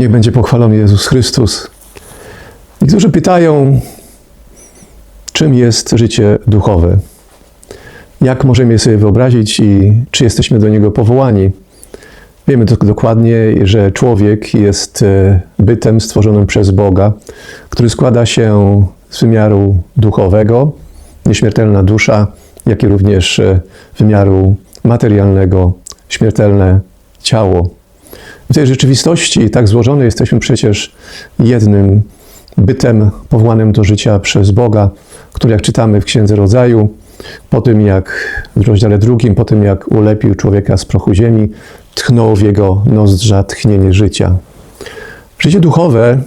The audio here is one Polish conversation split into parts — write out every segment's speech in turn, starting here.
Niech będzie pochwalony Jezus Chrystus. Niektórzy pytają, czym jest życie duchowe? Jak możemy je sobie wyobrazić i czy jesteśmy do niego powołani? Wiemy dokładnie, że człowiek jest e, bytem stworzonym przez Boga, który składa się z wymiaru duchowego, nieśmiertelna dusza, jak i również e, wymiaru materialnego, śmiertelne ciało. W tej rzeczywistości tak złożonej jesteśmy przecież jednym bytem powołanym do życia przez Boga, który jak czytamy w Księdze Rodzaju, po tym jak w rozdziale drugim, po tym jak ulepił człowieka z prochu ziemi, tchnął w jego nozdrza tchnienie życia. Życie duchowe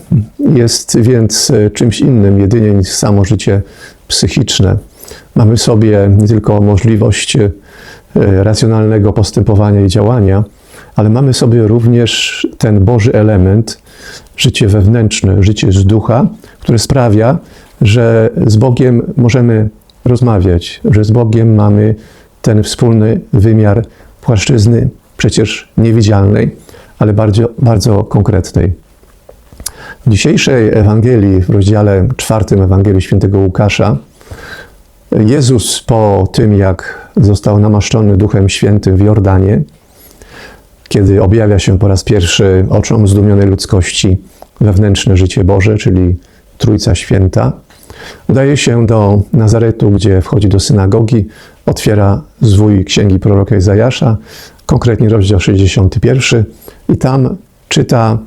jest więc czymś innym jedynie niż samo życie psychiczne. Mamy w sobie nie tylko możliwość e, racjonalnego postępowania i działania, ale mamy sobie również ten Boży element, życie wewnętrzne, życie z ducha, które sprawia, że z Bogiem możemy rozmawiać, że z Bogiem mamy ten wspólny wymiar płaszczyzny, przecież niewidzialnej, ale bardzo, bardzo konkretnej. W dzisiejszej Ewangelii, w rozdziale czwartym Ewangelii Świętego Łukasza, Jezus po tym, jak został namaszczony Duchem Świętym w Jordanie, kiedy objawia się po raz pierwszy oczom zdumionej ludzkości wewnętrzne życie Boże, czyli Trójca Święta, udaje się do Nazaretu, gdzie wchodzi do synagogi, otwiera zwój księgi proroka Izajasza, konkretnie rozdział 61, i tam czyta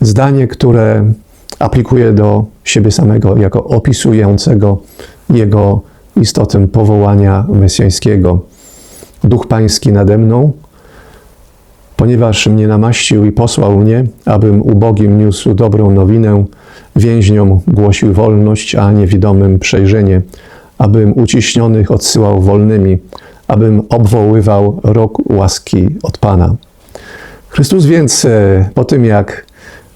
zdanie, które aplikuje do siebie samego jako opisującego jego istotę powołania mesjańskiego. Duch Pański nade mną, ponieważ mnie namaścił i posłał mnie, abym ubogim niósł dobrą nowinę, więźniom głosił wolność, a niewidomym przejrzenie, abym uciśnionych odsyłał wolnymi, abym obwoływał rok łaski od Pana. Chrystus więc e, po tym, jak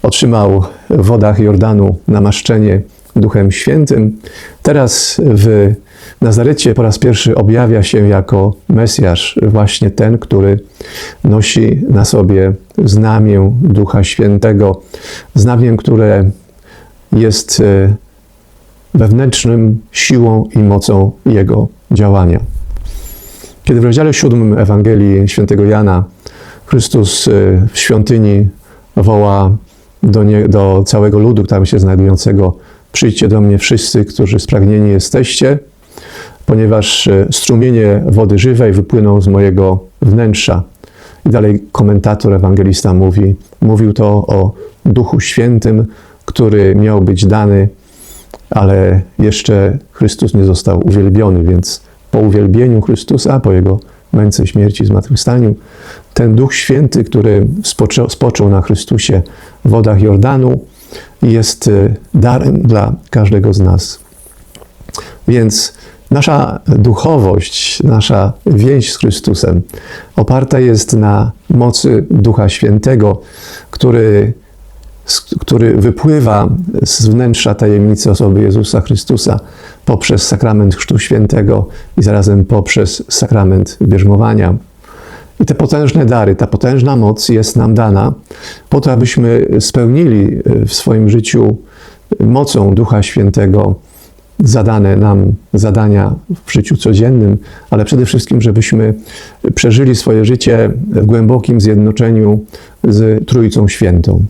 otrzymał w wodach Jordanu namaszczenie Duchem Świętym, teraz w Nazarecie po raz pierwszy objawia się jako Mesjasz, właśnie ten, który nosi na sobie znamię Ducha Świętego, znamię, które jest e, wewnętrznym siłą i mocą Jego działania. Kiedy w rozdziale siódmym Ewangelii Świętego Jana Chrystus e, w świątyni woła do, nie, do całego ludu tam się znajdującego przyjdźcie do mnie wszyscy, którzy spragnieni jesteście, ponieważ e, strumienie wody żywej wypłyną z mojego wnętrza. I dalej komentator, ewangelista mówi, mówił to o Duchu Świętym, który miał być dany, ale jeszcze Chrystus nie został uwielbiony, więc po uwielbieniu Chrystusa, po Jego męce, śmierci, zmartwychwstaniu, ten Duch Święty, który spoczął, na Chrystusie w wodach Jordanu, jest e, darem dla każdego z nas. Więc nasza duchowość, nasza więź z Chrystusem oparta jest na mocy Ducha Świętego, który, który wypływa z wnętrza tajemnicy osoby Jezusa Chrystusa poprzez sakrament Chrztu Świętego i zarazem poprzez sakrament bierzmowania. I te potężne dary, ta potężna moc jest nam dana po to, abyśmy spełnili w swoim życiu mocą Ducha Świętego zadane nam zadania w życiu codziennym, ale przede wszystkim, żebyśmy przeżyli swoje życie w głębokim zjednoczeniu z Trójcą Świętą.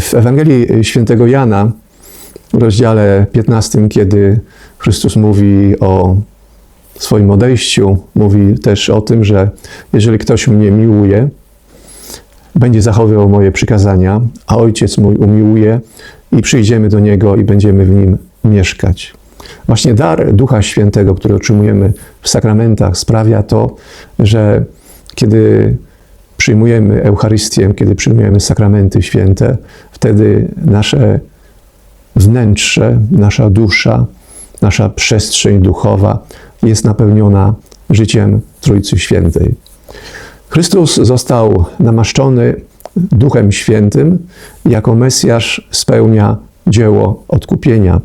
W Ewangelii Świętego Jana, w rozdziale 15, kiedy Chrystus mówi o swoim odejściu, mówi też o tym, że jeżeli ktoś mnie miłuje, będzie zachowywał moje przykazania, a Ojciec mój umiłuje i przyjdziemy do Niego i będziemy w Nim mieszkać. Właśnie dar Ducha Świętego, który otrzymujemy w sakramentach, sprawia to, że kiedy przyjmujemy Eucharystię, kiedy przyjmujemy sakramenty święte, wtedy nasze wnętrze, nasza dusza, nasza przestrzeń duchowa jest napełniona życiem Trójcy Świętej. Chrystus został namaszczony Duchem Świętym, jako Mesjasz spełnia dzieło odkupienia.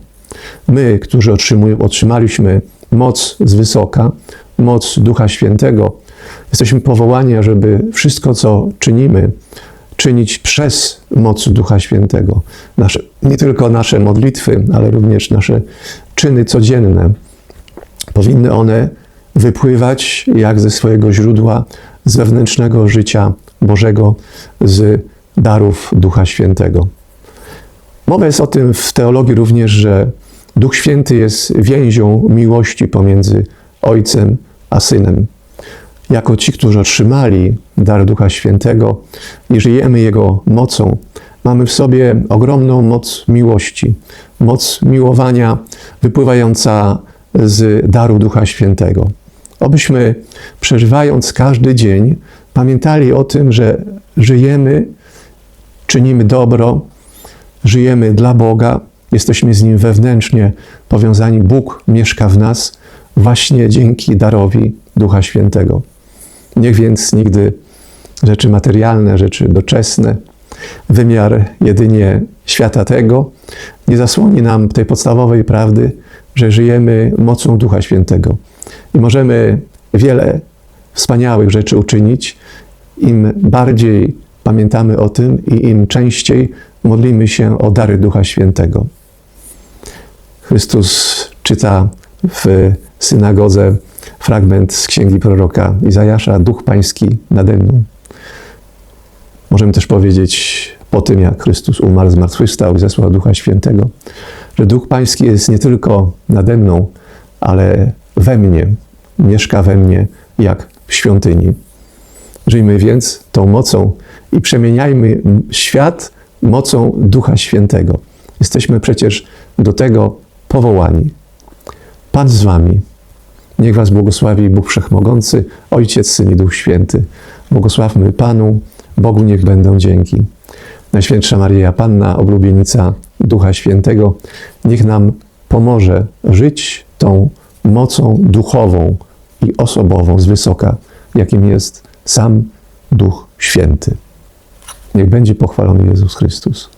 My, którzy otrzymaliśmy moc z wysoka, moc Ducha Świętego, jesteśmy powołani, żeby wszystko, co czynimy, czynić przez moc Ducha Świętego. Nasze, nie tylko nasze modlitwy, ale również nasze czyny codzienne. Powinny one wypływać jak ze swojego źródła, z wewnętrznego życia Bożego, z darów Ducha Świętego. Mowa jest o tym w teologii również, że Duch Święty jest więzią miłości pomiędzy Ojcem a Synem. Jako ci, którzy otrzymali dar Ducha Świętego i żyjemy Jego mocą, mamy w sobie ogromną moc miłości, moc miłowania wypływająca z daru Ducha Świętego. Obyśmy przeżywając każdy dzień, pamiętali o tym, że żyjemy, czynimy dobro, żyjemy dla Boga, jesteśmy z Nim wewnętrznie powiązani. Bóg mieszka w nas właśnie dzięki darowi Ducha Świętego. Niech więc nigdy rzeczy materialne, rzeczy doczesne, wymiar jedynie świata tego nie zasłoni nam tej podstawowej prawdy, że żyjemy mocą Ducha Świętego i możemy wiele wspaniałych rzeczy uczynić, im bardziej pamiętamy o tym i im częściej modlimy się o dary Ducha Świętego. Chrystus czyta w synagodze fragment z księgi proroka Izajasza: Duch Pański nade mną. Możemy też powiedzieć po tym, jak Chrystus umarł, zmartwychwstał i zesłał Ducha Świętego, że Duch Pański jest nie tylko nade mną, ale we mnie, mieszka we mnie jak w świątyni. Żyjmy więc tą mocą i przemieniajmy świat mocą Ducha Świętego. Jesteśmy przecież do tego powołani. Pan z wami. Niech was błogosławi Bóg Wszechmogący, Ojciec, Syn i Duch Święty. Błogosławmy Panu, Bogu niech będą dzięki. Najświętsza Maryja Panna, oblubienica Ducha Świętego, niech nam pomoże żyć tą mocą duchową i osobową z wysoka, jakim jest sam Duch Święty. Niech będzie pochwalony Jezus Chrystus.